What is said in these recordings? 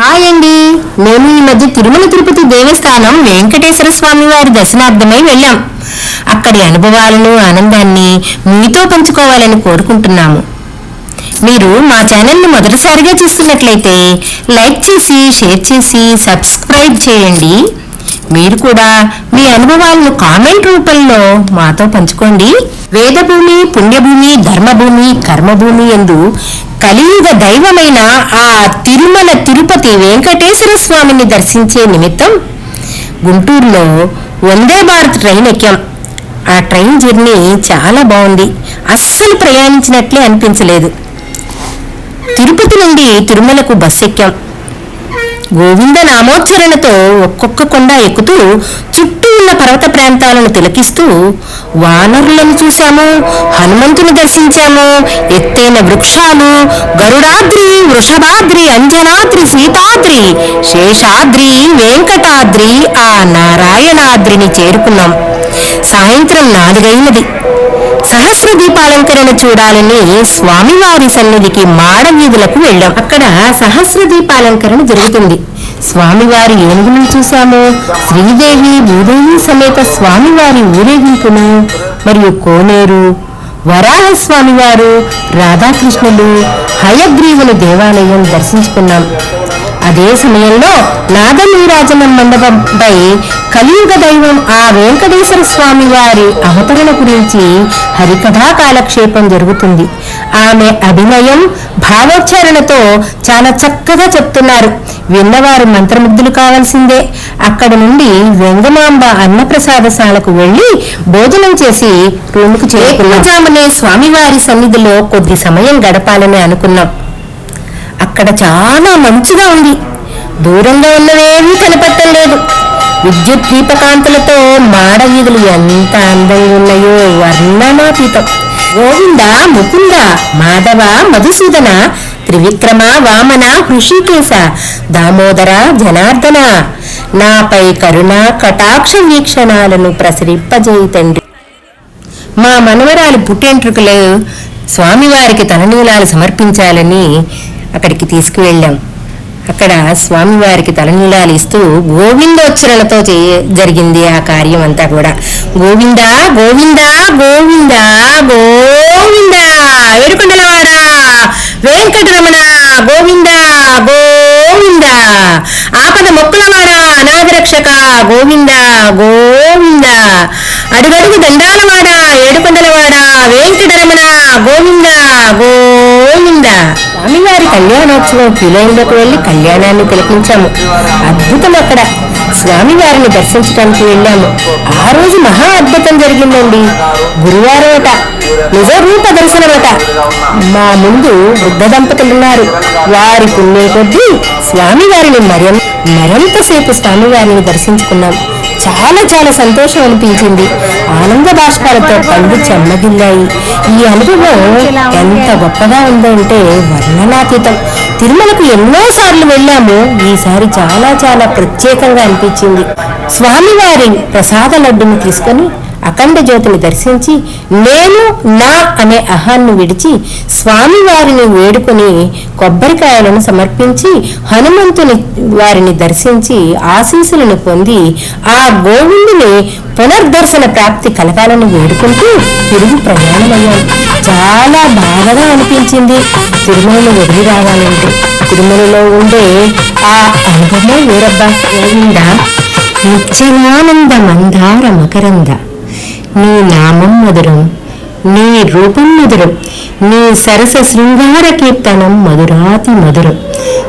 Hi అండి. మేము ఈ మధ్య తిరుమల తిరుపతి దేవస్థానం వెంకటేశ్వర స్వామి వారి దర్శనార్థమై వెళ్ళాం. అక్కడి అనుభవాలను ఆనందాన్ని మీతో పంచుకోవాలని కోరుకుంటున్నాము. మీరు మా ఛానల్ని మొదటిసారిగా చూస్తున్నట్లయితే లైక్ చేసి షేర్ చేసి సబ్స్క్రైబ్ చేయండి. మీరు కూడా మీ అనుభవాలను కామెంట్ రూపంలో మాతో పంచుకోండి. వేదభూమి పుణ్యభూమి ధర్మభూమి కర్మభూమి ఎందు కలియుగ దైవమైన ఆ తిరుమల తిరుపతి వెంకటేశ్వర స్వామిని దర్శించే నిమిత్తం గుంటూరులో వందే భారత్ ట్రైన్ ఎక్కాం. ఆ ట్రైన్ జర్నీ చాలా బాగుంది. అస్సలు ప్రయాణించినట్లే అనిపించలేదు. తిరుపతి నుండి తిరుమలకు బస్ ఎక్కాం. గోవింద నామోచ్చరణతో ఒక్కొక్క కొండ ఎక్కుతూ చుట్టూ ఉన్న పర్వత ప్రాంతాలను తిలకిస్తూ వానరులను చూశాము హనుమంతుని దర్శించాము ఎత్తైన వృక్షాలు గరుడాద్రి వృషభాద్రి అంజనాద్రి సీతాద్రి శేషాద్రి వెంకటాద్రి ఆ నారాయణాద్రిని చేరుకున్నాం. సాయంత్రం నాలుగైనది. సహస్ర దీపాలంకరణ చూడాలని స్వామివారి సన్నిధికి మాడవీధులకు వెళ్ళాం. అక్కడ సహస్ర దీపాలంకరణ జరుగుతుంది. స్వామివారి ఏనుగులను చూశాము. శ్రీదేవి భూదేవి సమేత స్వామివారి ఊరేగింపును మరియు కోనేరు వరాహ స్వామివారు రాధాకృష్ణులు హయగ్రీవుని దేవాలయం దర్శించుకున్నాం. అదే సమయంలో నాదనీరాజనం మండపంపై కలియుగ దైవం ఆ వెంకటేశ్వర స్వామి వారి అవతరణ గురించి హరికథా కాలక్షేపం జరుగుతుంది. ఆమె అభినయం భావోచ్చారణతో చాలా చక్కగా చెప్తున్నారు. విన్నవారు మంత్రముగ్ధులు కావాల్సిందే. అక్కడ నుండి వెంగమాంబ అన్నప్రసాదశాలకు వెళ్ళి భోజనం చేసి రూముకు చేరుకున్నామనే స్వామివారి సన్నిధిలో కొద్ది సమయం గడపాలని అనుకున్నాం. అక్కడ చాలా మంచిగా ఉంది. దూరంగా ఉన్నవేమీ కనపడటం లేదు. విద్యుత్ దీపకాంతులతో మాడ వీధులు ఎంత అందంగా ఉన్నాయో వర్ణనాతీతం. గోవింద ముకుంద మాధవ మధుసూదన త్రివిక్రమ వామన హృషికేశ దామోదర జనార్దన. నాపై కరుణ కటాక్ష వీక్షణాలను ప్రసరింపజేయి తండ్రి. మా మనవరాలు పుట్టెంట్రుకులు స్వామివారికి తలనీలాలు సమర్పించాలని అక్కడికి తీసుకువెళ్ళాం. అక్కడ స్వామివారికి తలనీలాలు ఇస్తూ గోవిందోచ్చరణతో చేయ జరిగింది ఆ కార్యం అంతా కూడా. గోవిందా గోవిందా గోవిందా గోవిందా ఏడుకొండలవాడ వెంకటరమణ గోవిందా గోవిందా ఆపద మొక్కులవాడా అనాథరక్షక గోవిందా గోవిందా అడుగడుగు దండాలవాడ ఏడుకొండలవాడ వెంకటరమణ గోవింద స్వామివారి కళ్యాణోత్సవం ఫీలైన్లోకి వెళ్ళి కళ్యాణాన్ని తిలకించాము. అద్భుతం అక్కడ. స్వామివారిని దర్శించడానికి వెళ్ళాము. ఆ రోజు మహా అద్భుతం జరిగిందండి. గురువారం అట నిజ రూప దర్శనమట మా ముందు వృద్ధ దంపతులున్నారు వారి పుణ్యం కొద్దీ స్వామివారిని మరం మరింతసేపు స్వామివారిని దర్శించుకున్నాం. చాలా చాలా సంతోషం అనిపించింది. ఆనంద బాష్పాలతో కళ్ళు చెమ్మగిల్లాయి. ఈ అనుభవం ఎంత గొప్పగా ఉందంటే వర్ణనాతీతం. తిరుమలకు ఎన్నో సార్లు వెళ్ళాము. ఈసారి చాలా చాలా ప్రత్యేకంగా అనిపించింది. స్వామివారి ప్రసాద లడ్డును తీసుకొని అఖండ జ్యోతిని దర్శించి నేను నా అనే అహాన్ని విడిచి స్వామివారిని వేడుకొని కొబ్బరికాయలను సమర్పించి హనుమంతుని వారిని దర్శించి ఆశీస్సులను పొంది ఆ గోవిందుని పునర్దర్శన ప్రాప్తి కలగాలని వేడుకుంటూ తిరుగు ప్రయాణమయ్యాను. చాలా బాధగా అనిపించింది. తిరుమలలో వదిలి రావాలంటే తిరుమలలో ఉండే ఆ అనుభవం వేరబ్బా. గోవిందా నిత్యమానంద మందార మకరంద. నీ నామం మధురం నీ రూపం మధురం నీ సరస శృంగార కీర్తనం మధురాతి మధురం.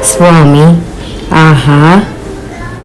స్వామి ఆహా